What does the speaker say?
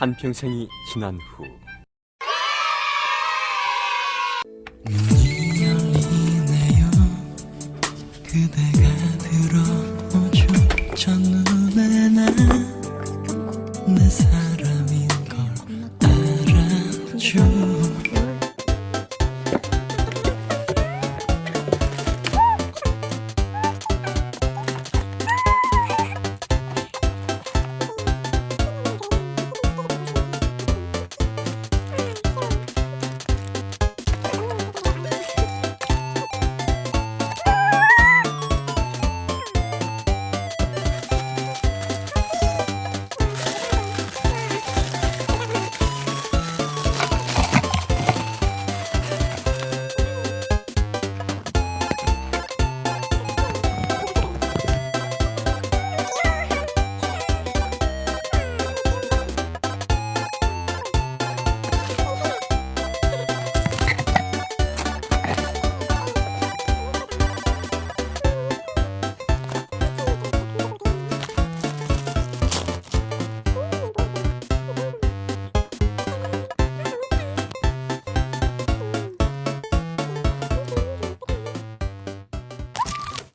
한평생이 지난 후 내 사람인 걸 알아줘.